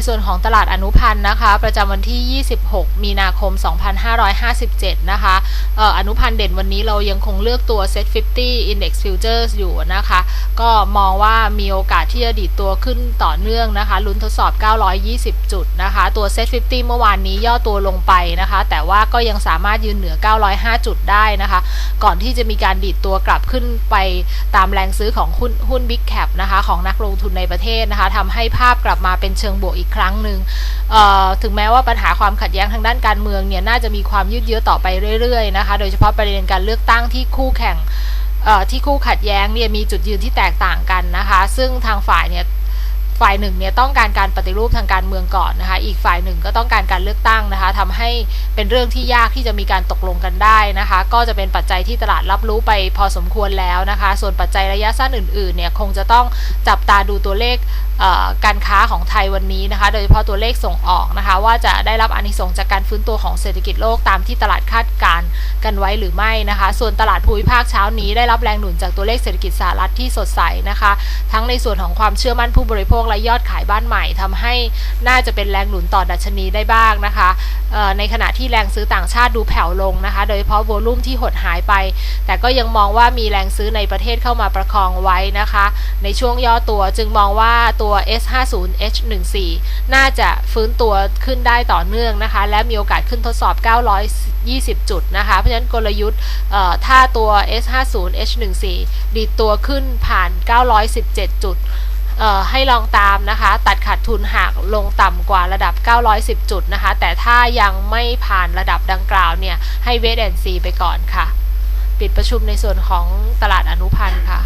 ในส่วนของตลาดอนุพันธ์นะคะ ประจำวันที่ 26 มีนาคม 2557 นะคะอออนุพันธ์เด่นวันนี้เรายังคงเลือกตัว Set 50 Index Futures อยู่นะคะ ก็มองว่ามีโอกาสที่จะดีดตัวขึ้นต่อเนื่องนะคะ ลุ้นทดสอบ 920 จุดนะคะ ตัว Set 50 เมื่อวานนี้ย่อตัวลงไปนะคะ แต่ว่าก็ยังสามารถยืนเหนือ 905 จุดได้นะคะ ก่อนที่จะมีการดีดตัวกลับขึ้นไปตามแรงซื้อของหุ้นหุ้น Big Cap นะคะ ของนักลงทุนในประเทศนะคะทำให้ภาพกลับมาเป็นเชิงบวกอีกครั้งหนึ่งเอ่อถึงแม้ว่าปัญหาความขัดแย้งทางด้านการเมืองเนี่ยน่าจะมีความยืดเยื้อต่อไปเรื่อยๆนะคะโดยเฉพาะประเด็นการเลือกตั้งที่คู่แข่งเอ่อที่คู่ขัดแย้งเนี่ยมีจุดยืนที่แตกต่างกันนะคะ ซึ่งทางฝ่ายเนี่ย ฝ่ายหนึ่งเนี่ยต้องการการปฏิรูปทางการเมืองก่อนนะคะ อีกฝ่ายหนึ่งก็ต้องการการเลือกตั้งนะคะทำให้เป็นเรื่องที่ยากที่จะมีการตกลงกันได้นะคะ ก็จะเป็นปัจจัยที่ตลาดรับรู้ไปพอสมควรแล้วนะคะ ส่วนปัจจัยระยะสั้นอื่นๆเนี่ยคงจะต้องจับตาดูตัวเลขการค้าของไทยวันนี้นะคะ โดยเฉพาะตัวเลขส่งออกนะคะ ว่าจะได้รับอานิสงส์จากการฟื้นตัวของเศรษฐกิจโลกตามที่ตลาดคาดการณ์ กันไว้หรือไม่นะคะ ส่วนตลาดภูมิภาคเช้านี้ได้รับแรงหนุนจากตัวเลขเศรษฐกิจสหรัฐที่สดใสนะคะ ทั้งในส่วนของความเชื่อมั่นผู้บริโภคและยอดขายบ้านใหม่ทำให้น่าจะเป็นแรงหนุนต่อดัชนีได้บ้างนะคะในขณะที่แรงซื้อต่างชาติดูแผ่วลงนะคะ โดยเฉพาะโวลุ่มที่หดหายไป แต่ก็ยังมองว่ามีแรงซื้อในประเทศเข้ามาประคองไว้นะคะ ในช่วงย่อตัวจึงมองว่าตัว S50H14 น่าจะฟื้นตัวขึ้นได้ต่อเนื่องนะคะ และมีโอกาสขึ้นทดสอบ 920 จุดนะคะะฉะนั้นกลยุทธ์เอ่อถ้าตัว S50H14 ดีดตัวขึ้นผ่าน 917 จุดให้ลองตามนะคะ ตัดขาดทุนหากลงต่ำกว่าระดับ 910 จุดนะคะ แต่ถ้ายังไม่ผ่านระดับดังกล่าวเนี่ย ให้เวทแอนซีไปก่อนค่ะ ปิดประชุมในส่วนของตลาดอนุพันธ์ค่ะ